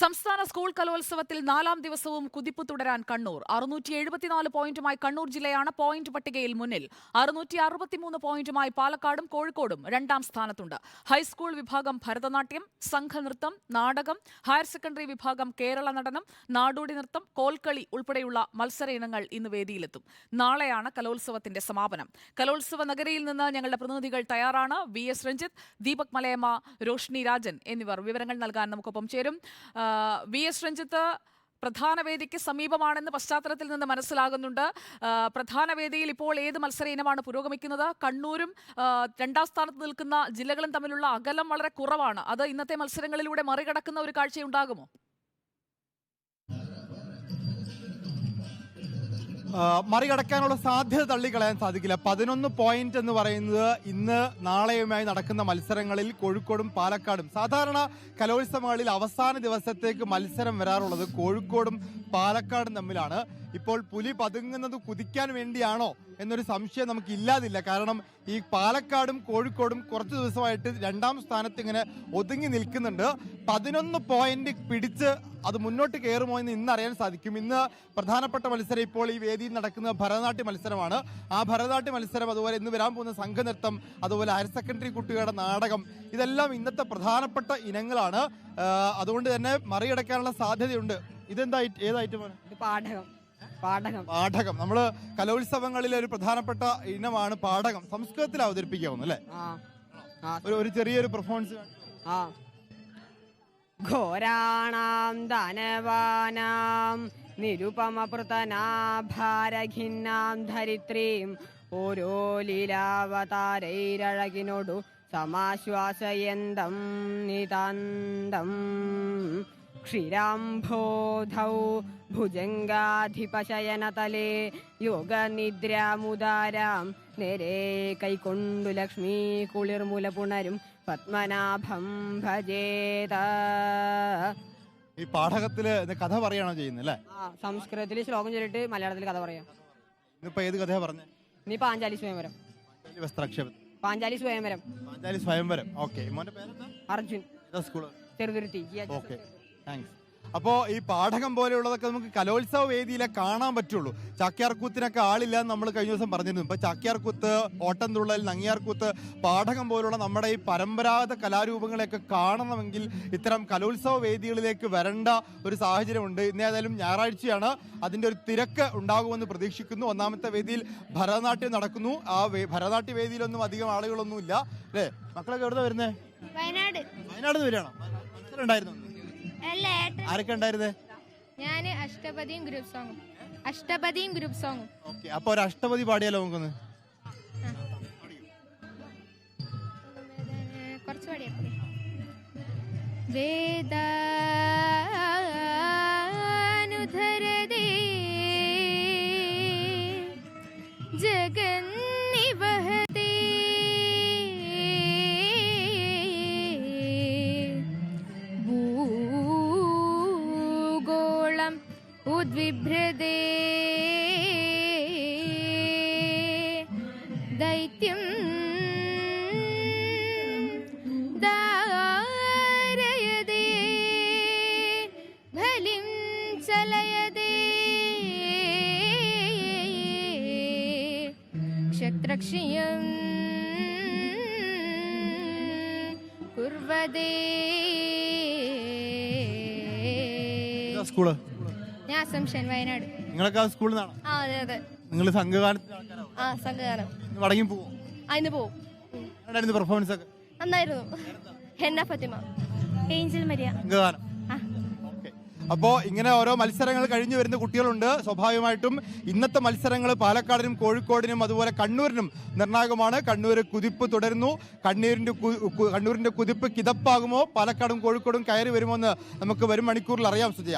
സംസ്ഥാന സ്കൂൾ കലോത്സവത്തിൽ നാലാം ദിവസവും കുതിപ്പ് തുടരാൻ കണ്ണൂർ. അറുന്നൂറ്റി എഴുപത്തിനാല് പോയിന്റുമായി കണ്ണൂർ ജില്ലയാണ് പോയിന്റ് പട്ടികയിൽ മുന്നിൽ. അറുന്നൂറ്റി അറുപത്തിമൂന്ന് പോയിന്റുമായി പാലക്കാടും കോഴിക്കോടും രണ്ടാം സ്ഥാനത്തുണ്ട്. ഹൈസ്കൂൾ വിഭാഗം ഭരതനാട്യം സംഘനൃത്തം നാടകം ഹയർ സെക്കൻഡറി വിഭാഗം കേരള നടനം നാടോടി നൃത്തം കോൽക്കളി ഉൾപ്പെടെയുള്ള മത്സര ഇനങ്ങൾ ഇന്ന് വേദിയിലെത്തും. നാളെയാണ് കലോത്സവത്തിന്റെ സമാപനം. കലോത്സവ നഗരിയിൽ നിന്ന് ഞങ്ങളുടെ പ്രതിനിധികൾ തയ്യാറാണ്. വി എസ് രഞ്ജിത്ത് ദീപക് മലയമ്മ രോഷ്നി രാജൻ എന്നിവർ വിവരങ്ങൾ നൽകാൻ നമുക്കൊപ്പം ചേരും. വി എസ് രഞ്ജിത്ത് പ്രധാന വേദിക്ക് സമീപമാണെന്ന് പശ്ചാത്തലത്തിൽ നിന്ന് മനസ്സിലാകുന്നുണ്ട്. പ്രധാന വേദിയിൽ ഇപ്പോൾ ഏത് മത്സര ഇനമാണ് പുരോഗമിക്കുന്നത്? കണ്ണൂരും രണ്ടാം സ്ഥാനത്ത് നിൽക്കുന്ന ജില്ലകളും തമ്മിലുള്ള അകലം വളരെ കുറവാണ്. അത് ഇന്നത്തെ മത്സരങ്ങളിലൂടെ മറികടക്കുന്ന ഒരു കാഴ്ചയുണ്ടാകുമോ? മറികടക്കാനുള്ള സാധ്യത തള്ളിക്കളയാൻ സാധിക്കില്ല. പതിനൊന്ന് പോയിന്റ് എന്ന് പറയുന്നത് ഇന്ന് നാളെയുമായി നടക്കുന്ന മത്സരങ്ങളിൽ കോഴിക്കോടും പാലക്കാടും സാധാരണ കലോത്സവങ്ങളിൽ അവസാന ദിവസത്തേക്ക് മത്സരം വരാറുള്ളത് കോഴിക്കോടും പാലക്കാടും തമ്മിലാണ്. ഇപ്പോൾ പുലി പതുങ്ങുന്നത് കുതിക്കാൻ വേണ്ടിയാണോ എന്നൊരു സംശയം നമുക്ക് ഇല്ലാതില്ല കാരണം ഈ പാലക്കാടും കോഴിക്കോടും കുറച്ച് ദിവസമായിട്ട് രണ്ടാം സ്ഥാനത്ത് ഇങ്ങനെ ഒതുങ്ങി നിൽക്കുന്നുണ്ട്. പതിനൊന്ന് പോയിന്റ് പിടിച്ച് അത് മുന്നോട്ട് കയറുമോ എന്ന് ഇന്ന് അറിയാൻ സാധിക്കും. ഇന്ന് പ്രധാനപ്പെട്ട മത്സരം ഇപ്പോൾ ഈ വേദിയിൽ നടക്കുന്ന ഭരതനാട്യ മത്സരമാണ്. ആ ഭരതനാട്യ മത്സരം അതുപോലെ ഇന്ന് വരാൻ പോകുന്ന സംഘനൃത്തം അതുപോലെ ഹയർ സെക്കൻഡറി കുട്ടികളുടെ നാടകം ഇതെല്ലാം ഇന്നത്തെ പ്രധാനപ്പെട്ട ഇനങ്ങളാണ്. അതുകൊണ്ട് തന്നെ മറികടക്കാനുള്ള സാധ്യതയുണ്ട്. ഇതെന്താ ഏത് ഐറ്റമാണ് പാഠകം. പാഠകം. പാഠകം. നമ്മൾ കലോത്സവങ്ങളിലെ ഒരു പ്രധാനപ്പെട്ട ഇനമാണ് പാഠകം. സംസ്കൃതത്തിൽ അവതരിപ്പിക്കാവുന്നു അല്ലെ? ഒരു ഒരു ചെറിയൊരു പെർഫോമൻസ് ഘോരാണാം ധനവാനാം നിരുപമപൃതനാഭാരഖിന്നാം ധരിത്രീം ഓരോ ലീലാവതാരൈരഴകിനോടു സമാശ്വാസയന്തം നിതാന്തം. ക്ഷീരാംഭോധൗ ഭുജംഗാധിപശയനതലേ യോഗനിദ്രാമുദാരാം നേരെ കൈക്കൊണ്ടു ലക്ഷ്മീ കുളിർമുല പുണരും പത്മനാഭം ഭജേത ഈ പാഠകത്തിൽ കഥ പറയണോ ചെയ്യുന്നത് അല്ലെ? ആ സംസ്കൃതത്തിൽ ശ്ലോകം ചൊല്ലിട്ട് മലയാളത്തിൽ കഥ പറയാം. ഇന്നിപ്പോ ഏത് കഥയാ പറഞ്ഞത് നീ പാഞ്ചാലി സ്വയംവരം. പാഞ്ചാലി വസ്ത്രാക്ഷേപം. പാഞ്ചാലി സ്വയംവരം. പാഞ്ചാലി സ്വയംവരം. ഓക്കെ. മോന്റെ പേരെന്താ? Arjun. School school? Cheruthuruthy. Okay. Thanks അപ്പോ ഈ പാഠകം പോലെയുള്ളതൊക്കെ നമുക്ക് കലോത്സവ വേദിയിലെ കാണാൻ പറ്റുള്ളൂ. ചാക്യാർകൂത്തിനൊക്കെ ആളില്ല എന്ന് നമ്മൾ കഴിഞ്ഞ ദിവസം പറഞ്ഞിരുന്നു. ഇപ്പൊ ചാക്യാർകൂത്ത് ഓട്ടംതുള്ളൽ നങ്ങിയാർകൂത്ത് പാഠകം പോലുള്ള നമ്മുടെ ഈ പരമ്പരാഗത കലാരൂപങ്ങളെയൊക്കെ കാണണമെങ്കിൽ ഇത്തരം കലോത്സവ വേദികളിലേക്ക് വരേണ്ട ഒരു സാഹചര്യമുണ്ട്. ഇന്ന് ഏതായാലും ഞായറാഴ്ചയാണ്. അതിന്റെ ഒരു തിരക്ക് ഉണ്ടാകുമെന്ന് പ്രതീക്ഷിക്കുന്നു. ഒന്നാമത്തെ വേദിയിൽ ഭരതനാട്യം നടക്കുന്നു. ആ ഭരതനാട്യ വേദിയിലൊന്നും അധികം ആളുകളൊന്നും ഇല്ല അല്ലേ? മക്കളൊക്കെ എവിടെ വരുന്നേ? വയനാട്. വയനാട് നിന്ന് വരികയാണോ? മത്സരം ഉണ്ടായിരുന്നു? ആരൊക്കെ ഉണ്ടായിരുന്നേ? ഞാൻ അഷ്ടപതിയും ഗ്രൂപ്പ് സോങ്ങും. അഷ്ടപതിയും ഗ്രൂപ്പ് സോങ്ങും. ഓക്കെ അപ്പൊ ഒരു അഷ്ടപതി പാടിയാലോ നമുക്കൊന്ന്? കുറച്ച് പാടിയാ പോരെ ഉദ്വിഭ്രതേ ദൈത്യം ദാരയതേ भलिं चलयदे ക്ഷത്രക്ഷിയം कुर्वदे സ്കൂൾ. ഞാൻ അസംഷൻ വയനാട് നിങ്ങളൊക്കെ സ്കൂളിൽ നിന്നാണ്? ആ അതെ അതെ. നിങ്ങൾ ആൾക്കാരാണോ ആ സംഘഗാനം. ഇന്ന് മടങ്ങി ആ ഇന്ന് പോവും. എങ്ങനെയായിരുന്നു പെർഫോമൻസ് ഒക്കെ? നന്നായിരുന്നു. Henna Fathima. Angel Maria. സംഘഗാനം. Okay. അപ്പോ ഇങ്ങനെ ഓരോ മത്സരങ്ങൾ കഴിഞ്ഞു വരുന്ന കുട്ടികളുണ്ട്. സ്വാഭാവികമായിട്ടും ഇന്നത്തെ മത്സരങ്ങൾ പാലക്കാടിനും കോഴിക്കോടിനും അതുപോലെ കണ്ണൂരിനും നിർണായകമാണ്. കണ്ണൂർ കുതിപ്പ് തുടരുന്നു. കണ്ണൂരിന്റെ കു- കു- കണ്ണൂരിന്റെ കുതിപ്പ് കിതപ്പാകുമോ? പാലക്കാടും കോഴിക്കോടും കയറി വരുമോ എന്ന് നമുക്ക് വരും മണിക്കൂറിൽ അറിയാം സുജയ.